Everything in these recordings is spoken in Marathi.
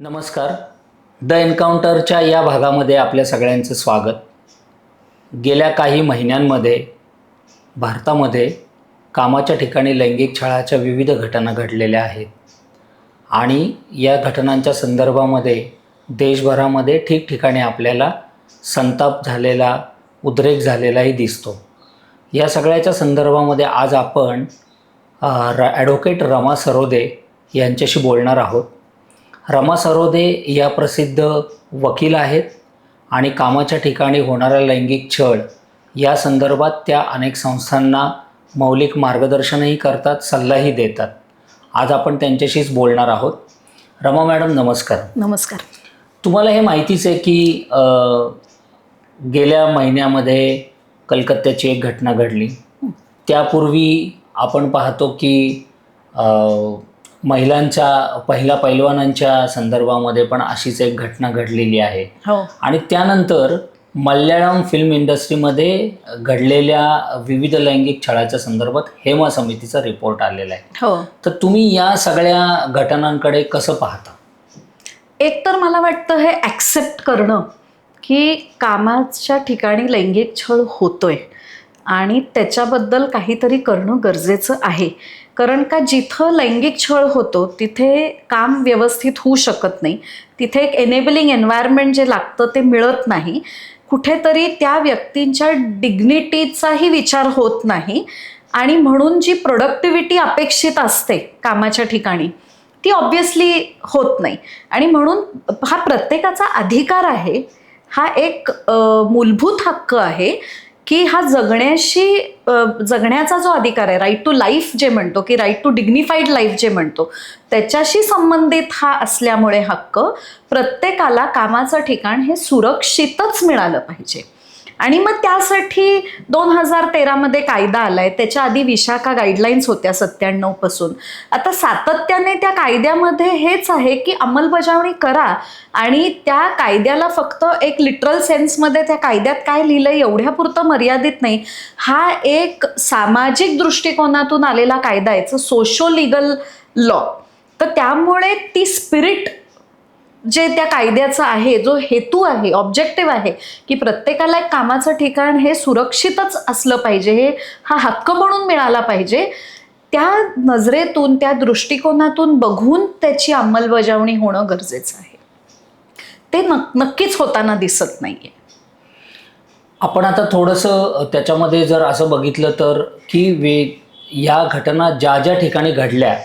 नमस्कार. द एन्काउंटरच्या या भागामध्ये आपल्या सगळ्यांचं स्वागत. गेल्या काही महिन्यांमध्ये भारतामध्ये कामाच्या ठिकाणी लैंगिक छळाच्या विविध घटना घडलेल्या आहेत. आणि या घटनांच्या संदर्भामध्ये देशभरामध्ये ठिकठिकाणी आपल्याला संताप झालेला उद्रेक झालेलाही दिसतो. या सगळ्याच्या संदर्भामध्ये आज आपण र ॲडव्होकेट रमा सरोदे यांच्याशी बोलणार आहोत. रमा सरोदे या प्रसिद्ध वकील आहेत आणि कामाच्या ठिकाणी होणारा लैंगिक छळ या संदर्भात त्या अनेक संस्थांना मौलिक मार्गदर्शनही करतात सल्लाही देतात. आज आपण त्यांच्याशीच बोलणार आहोत. रमा मॅडम नमस्कार. नमस्कार. तुम्हाला हे माहितीच आहे की अ, गेल्या महिन्यामध्ये कलकत्त्याची एक घटना घडली. त्यापूर्वी आपण पाहतो की अ, महिलांच्या पहिल्या पैलवानांच्या संदर्भामध्ये पण अशीच एक घटना घडलेली आहे. हो. आणि त्यानंतर मल्याळम फिल्म इंडस्ट्रीमध्ये घडलेल्या विविध लैंगिक छळाच्या संदर्भात हेमा समितीचा रिपोर्ट आलेला आहे. हो. तर तुम्ही या सगळ्या घटनांकडे कसं पाहता? एक तर मला वाटतं हे ॲक्सेप्ट करणं की कामाच्या ठिकाणी लैंगिक छळ होतोय. आणि त्याच्याबद्दल काहीतरी करणं गरजेचं आहे. कारण का जिथं लैंगिक छळ होतो तिथे काम व्यवस्थित होऊ शकत नाही. तिथे एक एनेबलिंग एन्व्हायरमेंट जे लागतं ते मिळत नाही. कुठेतरी त्या व्यक्तींच्या डिग्निटीचाही विचार होत नाही. आणि म्हणून जी प्रोडक्टिव्हिटी अपेक्षित असते कामाच्या ठिकाणी ती ऑब्विसली होत नाही. आणि म्हणून हा प्रत्येकाचा अधिकार आहे. हा एक मूलभूत हक्क आहे. की हा जगण्याशी जगण्याचा जो अधिकार आहे राईट टू लाईफ जे म्हणतो की राईट टू डिग्निफाईड लाईफ जे म्हणतो त्याच्याशी संबंधित हा असल्यामुळे हक्क प्रत्येकाला कामाचं ठिकाण हे सुरक्षितच मिळालं पाहिजे. आणि मग त्यासाठी दोन हजार तेरामध्ये कायदा आलाय. त्याच्या आधी विशाखा गाईडलाईन्स होत्या सत्त्याण्णवपासून. आता सातत्याने त्या कायद्यामध्ये हेच आहे की अंमलबजावणी करा आणि त्या कायद्याला फक्त एक लिटरल सेन्समध्ये त्या कायद्यात काय लिहिलं एवढ्यापुरतं मर्यादित नाही. हा एक सामाजिक दृष्टिकोनातून आलेला कायदा आहे. सोशो लिगल लॉ तर त्यामुळे ती स्पिरिट जे त्या कायद्याचं आहे जो हेतू आहे ऑब्जेक्टिव्ह आहे की प्रत्येकाला एक कामाचं ठिकाण हे सुरक्षितच असलं पाहिजे हे हा हक्क म्हणून मिळाला पाहिजे त्या नजरेतून त्या दृष्टिकोनातून बघून त्याची अंमलबजावणी होणं गरजेचं आहे. ते नक्कीच होताना दिसत नाहीये. आपण आता थोडंसं त्याच्यामध्ये जर असं बघितलं तर की वे या घटना ज्या ज्या ठिकाणी घडल्या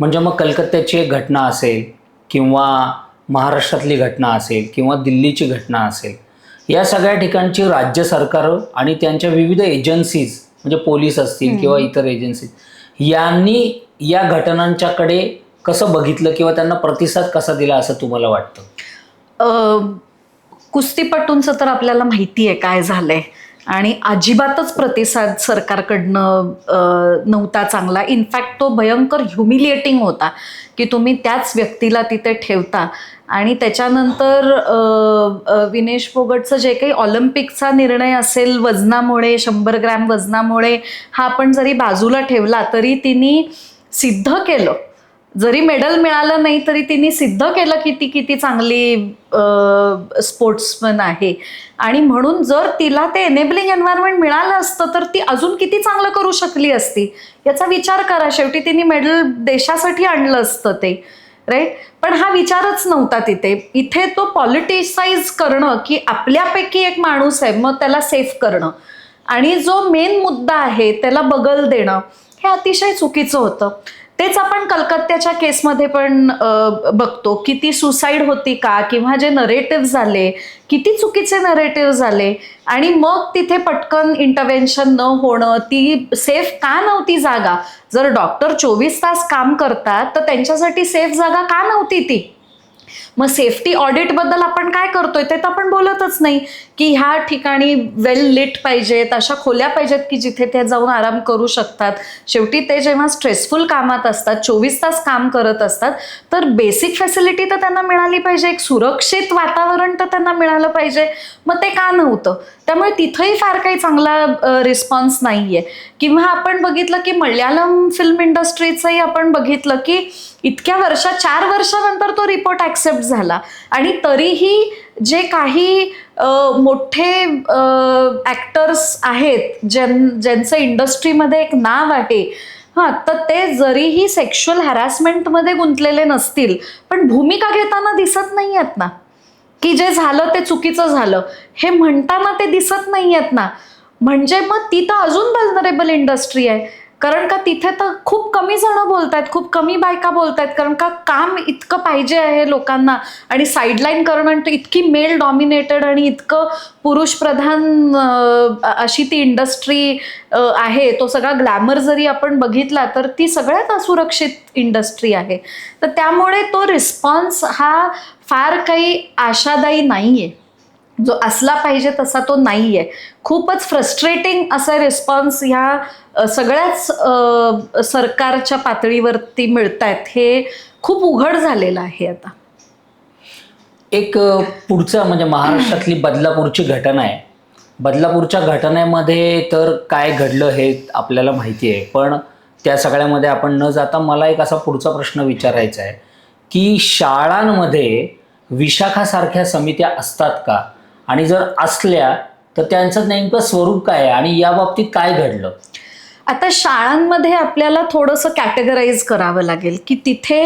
म्हणजे मग कलकत्त्याची एक घटना असेल किंवा महाराष्ट्रातली घटना असेल किंवा दिल्लीची घटना असेल या सगळ्या ठिकाणची राज्य सरकारं आणि त्यांच्या विविध एजन्सीज म्हणजे पोलीस असतील किंवा इतर एजन्सीज यांनी या घटनांच्याकडे कसं बघितलं किंवा त्यांना प्रतिसाद कसा दिला असं तुम्हाला वाटतं? कुस्तीपटूंचं तर आपल्याला माहिती आहे काय झालंय. आणि अजिबातच प्रतिसाद सरकारकडनं नव्हता चांगला. इनफॅक्ट तो भयंकर ह्युमिलिएटिंग होता की तुम्ही त्याच व्यक्तीला तिथे ठेवता. आणि त्याच्यानंतर विनेश फोगटचं जे काही ऑलिम्पिकचा निर्णय असेल वजनामुळे शंभर ग्रॅम वजनामुळे हा आपण जरी बाजूला ठेवला तरी तिने सिद्ध केलं. जरी मेडल मिळालं नाही तरी तिने सिद्ध केलं की ती किती चांगली स्पोर्ट्समन आहे. आणि म्हणून जर तिला ते एनेबलिंग एन्व्हायरमेंट मिळालं असतं तर ती अजून किती चांगलं करू शकली असती? याचा विचार करा. शेवटी तिने मेडल देशासाठी आणलं असतं ते राईट पण हा विचारच नव्हता तिथे. इथे तो पॉलिटिसाइज करणं की आपल्यापैकी एक माणूस आहे मग त्याला सेफ करणं. आणि जो मेन मुद्दा आहे त्याला बगल देणं हे अतिशय चुकीचं होतं. तेच आपण कलकत्त्याच्या केसमध्ये पण बघतो. किती सुसाईड होती का? किंवा जे नरेटिव्ह झाले किती चुकीचे नरेटिव्ह झाले? आणि मग तिथे पटकन इंटरव्हेन्शन न होणं ती सेफ का नव्हती जागा? जर डॉक्टर चोवीस तास काम करतात तर त्यांच्यासाठी सेफ जागा का नव्हती ती? मग सेफ्टी ऑडिटबद्दल आपण काय करतोय ते तर आपण बोलतच नाही. की ह्या ठिकाणी वेल लिट पाहिजेत अशा खोल्या पाहिजेत की जिथे ते जाऊन आराम करू शकतात. शेवटी ते जेव्हा स्ट्रेसफुल कामात असतात चोवीस तास काम करत असतात तर बेसिक फॅसिलिटी तर त्यांना मिळाली पाहिजे. एक सुरक्षित वातावरण तर त्यांना मिळालं पाहिजे. मग ते का नव्हतं? त्यामुळे तिथंही फार काही चांगला रिस्पॉन्स नाहीये. किंवा आपण बघितलं की मल्याळम फिल्म इंडस्ट्रीचंही आपण बघितलं की इतक्या वर्षा चार वर्षानंतर तो रिपोर्ट ॲक्सेप्ट झाला. आणि तरीही जे काही मोठे ॲक्टर्स आहेत ज्यां ज्यांचं इंडस्ट्रीमध्ये एक नाव आहे हां तर ते जरीही सेक्शुअल हॅरासमेंटमध्ये गुंतलेले नसतील पण भूमिका घेताना दिसत नाही आहेत ना. की जे झालं ते चुकीचं झालं. हे म्हणताना ते दिसत नाही आहेत ना. म्हणजे मग ती तर अजून वल्नरेबल इंडस्ट्री आहे. कारण का तिथे तर खूप कमी जण बोलत आहेत खूप कमी बायका बोलत आहेत कारण का काम इतकं पाहिजे आहे लोकांना आणि साईडलाईन करणं इतकी मेल डॉमिनेटेड आणि इतकं पुरुष प्रधान अशी ती इंडस्ट्री आहे तो सगळा ग्लॅमर जरी आपण बघितला तर ती सगळ्यात असुरक्षित इंडस्ट्री आहे. तर त्यामुळे तो रिस्पॉन्स हा फार काही आशादायी नाही आहे जो असला पाहिजे तसा तो नाही आहे खूपच फ्रस्ट्रेटिंग असा रिस्पॉन्स ह्या सगळ्याच सरकारच्या पातळीवरती मिळत आहेत हे खूप उघड झालेलं आहे आता. एक पुढचं पुढचा म्हणजे महाराष्ट्रातली बदलापूरची घटना आहे. बदलापूरच्या घटनेमध्ये तर काय घडलं हे आपल्याला माहिती आहे. पण त्या सगळ्यामध्ये आपण न जाता मला एक असा पुढचा प्रश्न विचारायचा आहे की शाळांमध्ये विशाखासारख्या समित्या असतात का? आणि जर असल्या तर त्यांचं नेमकं स्वरूप काय आहे आणि या बाबतीत काय घडलं? आता शाळांमध्ये आपल्याला थोडंसं कॅटेगराईज करावं लागेल की तिथे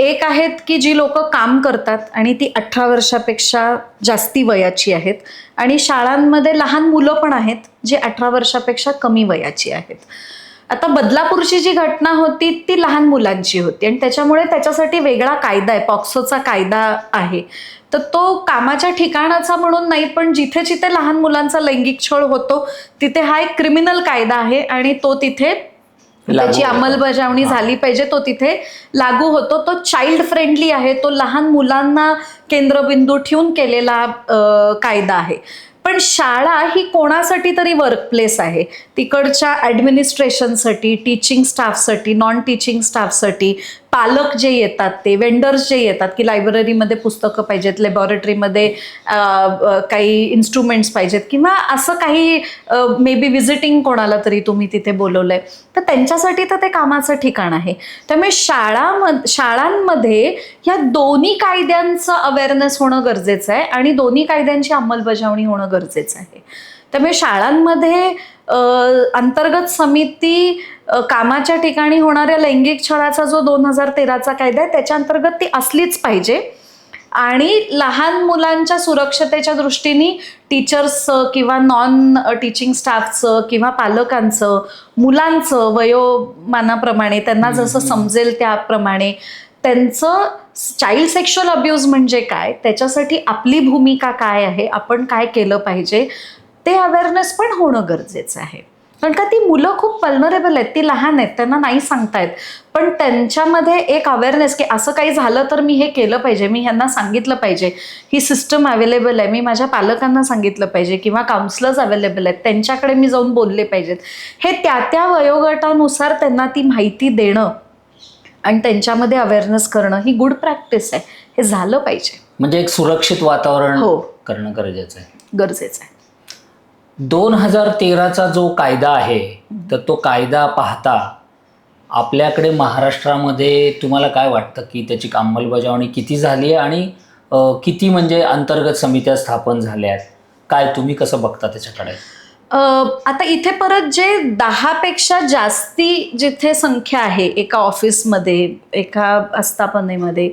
एक आहेत की जी लोक काम करतात आणि ती अठरा वर्षापेक्षा जास्ती वयाची आहेत. आणि शाळांमध्ये लहान मुलं पण आहेत जी अठरा वर्षापेक्षा कमी वयाची आहेत. आता बदलापूरची जी घटना होती ती लहान मुलांची होती. आणि त्याच्यामुळे त्याच्यासाठी वेगळा कायदा आहे पॉक्सोचा कायदा आहे. तर तो कामाच्या ठिकाणाचा म्हणून नाही पण जिथे जिथे लहान मुलांचा लैंगिक छळ होतो तिथे हा एक क्रिमिनल कायदा आहे आणि तो तिथे त्याची. अंमलबजावणी झाली पाहिजे. तो तिथे लागू होतो. तो चाइल्ड फ्रेंडली आहे. तो लहान मुलांना केंद्रबिंदू ठेवून केलेला कायदा आहे. पण शाळा ही कोणासाठी तरी वर्कप्लेस आहे. तिकडच्या ॲडमिनिस्ट्रेशनसाठी टीचिंग स्टाफसाठी नॉन टीचिंग स्टाफसाठी पालक जे येतात ते वेंडर्स जे येतात की लायब्ररीमध्ये पुस्तकं पाहिजेत लॅबॉरेटरीमध्ये काही इन्स्ट्रुमेंट्स पाहिजेत किंवा असं काही मे बी विजिटिंग कोणाला तरी तुम्ही तिथे बोलवलंय. तर त्यांच्यासाठी तर ते कामाचं ठिकाण आहे. त्यामुळे शाळा शाळांमध्ये ह्या दोन्ही कायद्यांचं अवेअरनेस होणं गरजेचं आहे आणि दोन्ही कायद्यांची अंमलबजावणी होणं गरजेचं आहे. त्यामुळे शाळांमध्ये अंतर्गत समिती कामाच्या ठिकाणी होणाऱ्या लैंगिक छळाचा जो दोन हजार तेराचा कायदा आहे त्याच्या अंतर्गत ती असलीच पाहिजे. आणि लहान मुलांच्या सुरक्षतेच्या दृष्टीने टीचर्सचं किंवा नॉन टीचिंग स्टाफचं किंवा पालकांचं मुलांचं वयोमानाप्रमाणे त्यांना जसं समजेल त्याप्रमाणे त्यांचं चाइल्ड सेक्शुअल अब्यूज म्हणजे काय? त्याच्यासाठी आपली भूमिका काय आहे? आपण काय केलं पाहिजे? ते अवेअरनेस पण होणं गरजेचं आहे. कारण का ती मुलं खूप पल्नरेबल आहेत ती लहान आहेत त्यांना नाही सांगतायत. पण त्यांच्यामध्ये एक अवेअरनेस की असं काही झालं तर मी हे केलं पाहिजे मी ह्यांना सांगितलं पाहिजे. ही सिस्टम अवेलेबल आहे मी माझ्या पालकांना सांगितलं पाहिजे किंवा काउन्सिलर्स अवेलेबल आहेत त्यांच्याकडे मी जाऊन बोलले पाहिजेत. हे त्या त्या वयोगटानुसार त्यांना ती माहिती देणं आणि त्यांच्यामध्ये अवेअरनेस करणं ही गुड प्रॅक्टिस आहे. हे झालं पाहिजे. म्हणजे एक सुरक्षित वातावरण हो. करणं गरजेचं आहे. गरजेचं आहे. दोन हजार तेराचा जो कायदा आहे तर तो कायदा पाहता आपल्याकडे महाराष्ट्रामध्ये तुम्हाला काय वाटतं की त्याची अंमलबजावणी किती झाली आहे आणि अ, किती म्हणजे अंतर्गत समित्या स्थापन झाल्या आहेत? काय तुम्ही कसं बघता त्याच्याकडे? अ, आता इथे परत जे दहापेक्षा जास्ती जिथे संख्या आहे एका ऑफिसमध्ये एका आस्थापनेमध्ये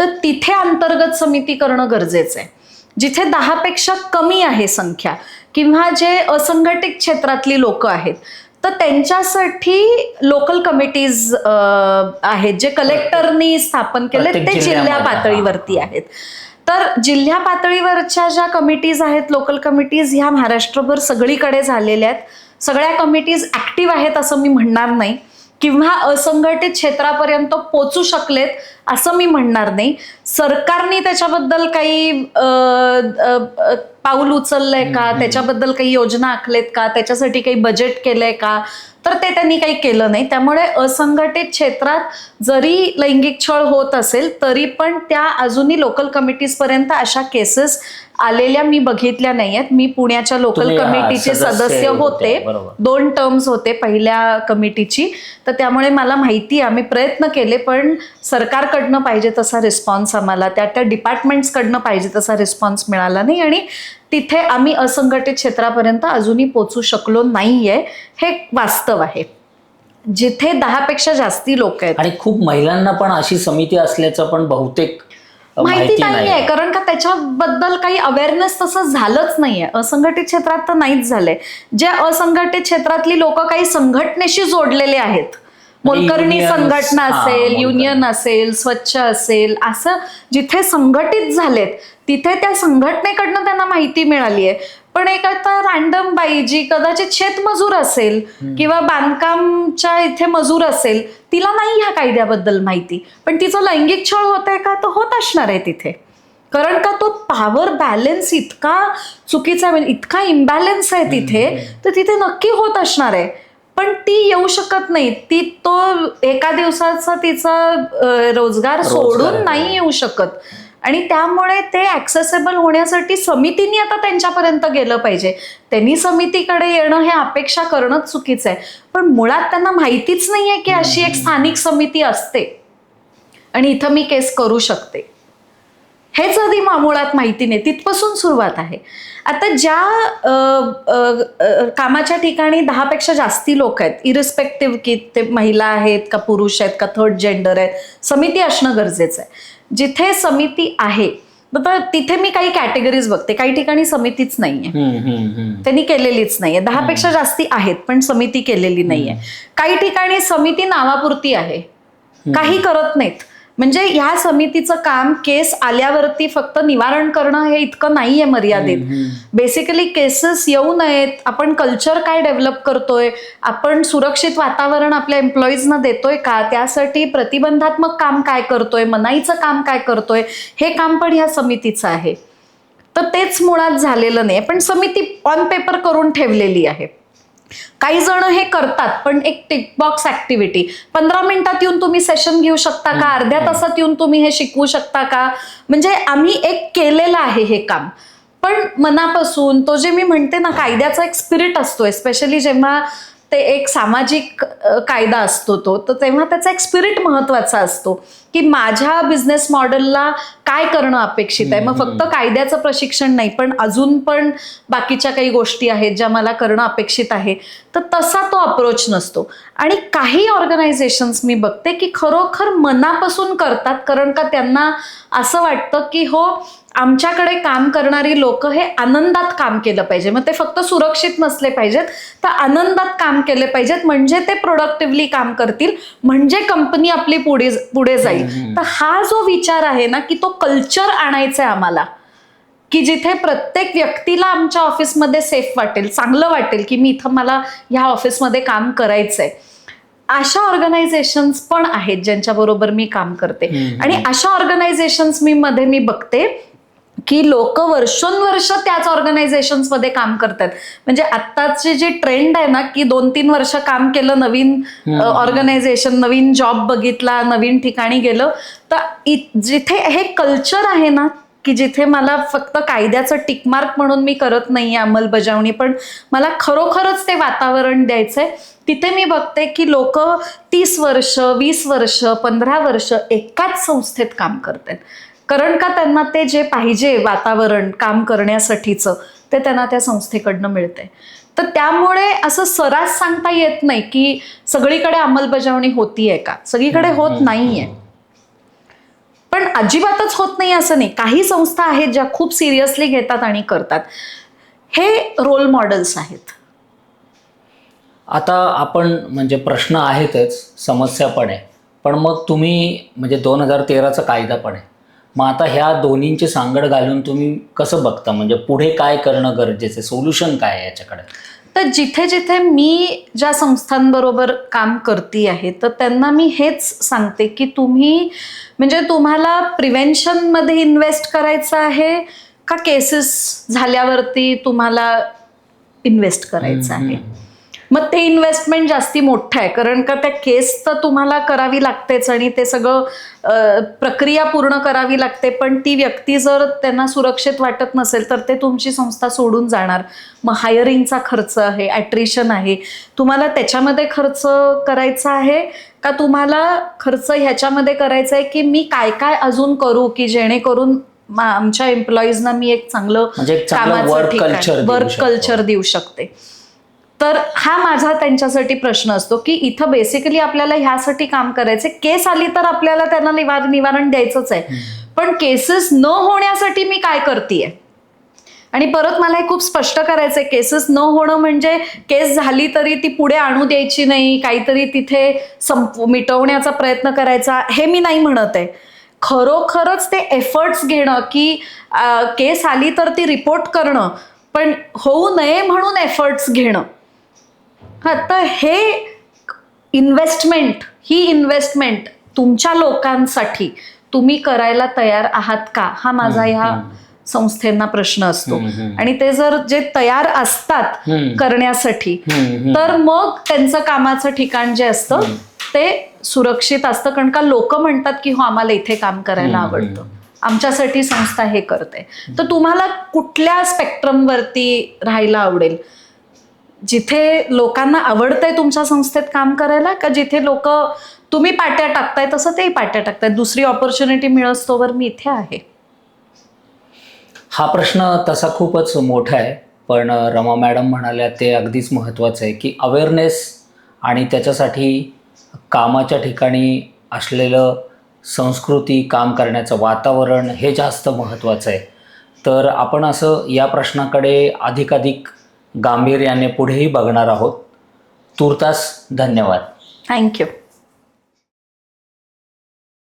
तर तिथे अंतर्गत समिती करणं गरजेचं आहे. जिथे दहापेक्षा कमी आहे संख्या किंवा जे असंघटित क्षेत्रातली लोक आहेत तर त्यांच्यासाठी लोकल कमिटीज आहेत जे कलेक्टरनी स्थापन केले ते जिल्ह्या जिल्ह्यामध्ये, हा. पातळीवरती आहेत. तर जिल्ह्या पातळीवरच्या ज्या कमिटीज आहेत लोकल कमिटीज ह्या महाराष्ट्रभर सगळीकडे झालेल्या आहेत. सगळ्या कमिटीज ॲक्टिव्ह आहेत असं मी म्हणणार नाही. किंवा असंघटित क्षेत्रापर्यंत पोचू शकलेत असं मी म्हणणार नाही. सरकारने त्याच्याबद्दल काही पाऊल उचललंय का? त्याच्याबद्दल काही योजना आखलेत का? त्याच्यासाठी काही बजेट केलंय का? तर ते त्यांनी काही केलं नाही. त्यामुळे असंघटित क्षेत्रात जरी लैंगिक छळ होत असेल तरी पण त्या अजूनही लोकल कमिटीजपर्यंत अशा केसेस आलेल्या मी बघितल्या नाही आहेत मी पुण्याच्या लोकल तुम्ही, हा, कमिटीचे सदस्य सदस्य होते, होते. बरोबर. दोन टर्म्स होते पहिल्या कमिटीची तर त्यामुळे मला माहिती आहे आम्ही प्रयत्न केले पण सरकारकडनं पाहिजे तसा रिस्पॉन्स आम्हाला. त्या त्या डिपार्टमेंट्सकडनं पाहिजे तसा रिस्पॉन्स मिळाला नाही आणि तिथे आम्ही असंघटित क्षेत्रापर्यंत अजूनही पोचू शकलो नाहीये हे वास्तव आहे. जिथे दहापेक्षा जास्ती लोक आहेत. आणि खूप महिलांना पण अशी समिती असल्याचं पण बहुतेक माहिती नाहीये नाही कारण का त्याच्याबद्दल काही अवेअरनेस तसं झालंच नाहीये. असंघटित क्षेत्रात तर नाहीच झालंय. जे असंघटित क्षेत्रातली लोक काही संघटनेशी जोडलेले आहेत. मोलकर्णी संघटना असेल. युनियन असेल स्वच्छ असेल असं जिथे संघटित झालेत तिथे त्या संघटनेकडनं त्यांना माहिती मिळाली आहे पण एक आता रॅन्डम बाई जी कदाचित शेतमजूर असेल किंवा बांधकामच्या इथे मजूर असेल तिला नाही ह्या कायद्याबद्दल माहिती. पण तिचं लैंगिक छळ होत आहे का? तर होत असणार आहे तिथे. कारण का तो पॉवर बॅलन्स इतका चुकीचा इतका इम्बॅलन्स आहे तिथे तर तिथे नक्की होत असणार आहे. पण ती येऊ शकत नाही. ती तो एका दिवसाचा तिचा रोजगार सोडून. नाही येऊ शकत. आणि त्यामुळे ते ऍक्सेसेबल होण्यासाठी समितीने आता त्यांच्यापर्यंत गेलं पाहिजे. त्यांनी समितीकडे येणं हे अपेक्षा करणंच चुकीचं आहे. पण मुळात त्यांना माहितीच नाहीये की अशी एक स्थानिक समिती असते. आणि इथं मी केस करू शकते. हेच आधी मुळात माहिती नाही. तिथपासून सुरुवात आहे. आता ज्या कामाच्या ठिकाणी दहापेक्षा जास्ती लोक आहेत इरिस्पेक्टिव्ह की ते महिला आहेत का पुरुष आहेत का थर्ड जेंडर आहेत समिती असणं गरजेचं आहे. जिथे समिती आहे तर तिथे मी काही कॅटेगरीज बघते. काही ठिकाणी समितीच नाहीये. त्यांनी केलेलीच नाहीये. दहापेक्षा जास्ती आहेत पण समिती केलेली नाहीये. काही ठिकाणी समिती नावापुरती आहे. काही करत नाहीत. म्हणजे ह्या समितीचं काम केस आल्यावरती फक्त निवारण करणं हे इतकं नाहीये मर्यादित. बेसिकली केसेस येऊ नयेत. आपण कल्चर काय डेव्हलप करतोय? आपण सुरक्षित वातावरण आपल्या एम्प्लॉईजना देतोय का? त्यासाठी प्रतिबंधात्मक काम काय करतोय? मनाईचं काम काय करतोय? हे काम पण ह्या समितीचं आहे. तर तेच मुळात झालेलं नाही पण समिती ऑन पेपर करून ठेवलेली आहे. काही जण हे करतात पण एक टिक बॉक्स ऍक्टिव्हिटी पंधरा मिनिटात येऊन तुम्ही सेशन घेऊ शकता का? अर्ध्या तासात येऊन तुम्ही हे शिकवू शकता का? म्हणजे आम्ही एक केलेलं आहे हे काम. पण मनापासून तो जे मी म्हणते ना कायद्याचा एक स्पिरिट असतो स्पेशली जेव्हा ते एक सामाजिक कायदा असतो तो. तर तेव्हा त्याचा एक स्पिरिट महत्त्वाचा असतो की माझ्या बिझनेस मॉडेलला काय करणं अपेक्षित आहे? मग फक्त कायद्याचं प्रशिक्षण नाही पण अजून पण बाकीच्या काही गोष्टी आहेत ज्या मला करणं अपेक्षित आहे. तर तसा तो अप्रोच नसतो. आणि काही ऑर्गनायझेशन्स मी बघते की खरोखर मनापासून करतात कारण का त्यांना असं वाटतं की हो आमच्याकडे काम करणारी लोक हे आनंदात काम केलं पाहिजे. मग ते फक्त सुरक्षित नसले पाहिजेत. तर आनंदात काम केले पाहिजेत म्हणजे ते प्रोडक्टिव्हली काम करतील. म्हणजे कंपनी आपली पुढे पुढे जाईल. तर हा जो विचार आहे ना की तो कल्चर आणायचा आहे आम्हाला. की जिथे प्रत्येक व्यक्तीला आमच्या ऑफिसमध्ये सेफ वाटेल चांगलं वाटेल की मी इथं मला ह्या ऑफिसमध्ये काम करायचंय. अशा ऑर्गनायझेशन्स पण आहेत ज्यांच्याबरोबर मी काम करते. आणि अशा ऑर्गनायझेशन्स मी मध्ये मी बघते की लोक वर्षोनवर्ष त्याच ऑर्गनायझेशन्समध्ये काम करतात. म्हणजे आत्ताची जी ट्रेंड आहे ना की दोन तीन वर्ष काम केलं नवीन ऑर्गनायझेशन नवीन जॉब बघितला नवीन ठिकाणी गेलं तर जिथे हे कल्चर आहे ना की जिथे मला फक्त कायद्याचं टिकमार्क म्हणून मी करत नाहीये अंमलबजावणी पण मला खरोखरच ते वातावरण द्यायचंय तिथे मी बघते की लोक तीस वर्ष वीस वर्ष पंधरा वर्ष एकाच संस्थेत काम करतात. कारण का त्यांना ते जे पाहिजे वातावरण काम करण्यासाठीचं ते त्यांना त्या संस्थेकडनं मिळतंय. तर त्यामुळे असं सरास सांगता येत नाही की सगळीकडे अंमलबजावणी होतीये का? सगळीकडे होत नाहीये. पण अजिबातच होत नाही असं नाही. काही संस्था आहेत ज्या खूप सिरियसली घेतात आणि करतात. हे रोल मॉडेल्स आहेत. आता आपण म्हणजे प्रश्न आहेतच समस्या पण आहे. पण मग तुम्ही म्हणजे दोन हजार तेराचा कायदा पण आहे. मग आता ह्या दोन्हींची सांगड घालून तुम्ही कसं बघता? म्हणजे पुढे काय करणं गरजेचं आहे? सोल्युशन काय आहे याच्याकडे? तर जिथे जिथे मी ज्या संस्थांबरोबर काम करते आहे तर त्यांना मी हेच सांगते की तुम्ही म्हणजे तुम्हाला प्रिव्हेन्शनमध्ये इन्व्हेस्ट करायचं आहे का केसेस झाल्यावरती तुम्हाला इन्व्हेस्ट करायचं आहे? मग ते इन्व्हेस्टमेंट जास्ती मोठं आहे. कारण का त्या केस तर तुम्हाला करावी लागतेच आणि ते सगळं प्रक्रिया पूर्ण करावी लागते. पण ती व्यक्ती जर त्यांना सुरक्षित वाटत नसेल तर ते तुमची संस्था सोडून जाणार. मग हायरिंगचा खर्च आहे ॲट्रिशन आहे. तुम्हाला त्याच्यामध्ये खर्च करायचा आहे का तुम्हाला खर्च ह्याच्यामध्ये करायचा आहे की मी काय काय अजून करू की जेणेकरून आमच्या एम्प्लॉईजना मी एक चांगलं म्हणजे कामाचं ठिकाण- culture देऊ शकतो. तर हा माझा त्यांच्यासाठी प्रश्न असतो की इथं बेसिकली आपल्याला ह्यासाठी काम करायचे केस आली तर आपल्याला त्यांना निवार निवारण द्यायचंच आहे. पण केसेस न होण्यासाठी मी काय करतेय? आणि परत मला हे खूप स्पष्ट करायचंय केसेस न होणं म्हणजे केस झाली तरी ती पुढे आणू द्यायची नाही काहीतरी तिथे संप मिटवण्याचा प्रयत्न करायचा हे मी नाही म्हणत आहे. खरोखरच ते एफर्ट्स घेणं की केस आली तर ती रिपोर्ट करणं पण होऊ नये म्हणून एफर्ट्स घेणं. हा तर हे इन्व्हेस्टमेंट ही इन्व्हेस्टमेंट तुमच्या लोकांसाठी तुम्ही करायला तयार आहात का? हा माझा ह्या संस्थेंना प्रश्न असतो. आणि ते जर जे तयार असतात. करण्यासाठी. तर मग त्यांचं कामाचं ठिकाण जे असतं ते सुरक्षित असतं. कारण का लोक म्हणतात की हो आम्हाला इथे काम करायला आवडतं. आमच्यासाठी संस्था हे करते. तर तुम्हाला कुठल्या स्पेक्ट्रमवरती राहायला आवडेल? जिथे लोकांना आवडतंय तुमच्या संस्थेत काम करायला का जिथे लोक तुम्ही पाट्या टाकताय तसं तेही पाट्या टाकताय? दुसरी ऑपॉर्च्युनिटी मिळतोवर मी इथे आहे. हा प्रश्न तसा खूपच मोठा आहे पण रमा मॅडम म्हणाल्या ते अगदीच महत्त्वाचं आहे की अवेअरनेस आणि त्याच्यासाठी कामाच्या ठिकाणी असलेलं संस्कृती काम करण्याचं वातावरण हे जास्त महत्त्वाचं आहे. तर आपण असं या प्रश्नाकडे अधिकाधिक गांभीर्याने पुढेही बघणार आहोत. तुर्तास धन्यवाद. थँक्यू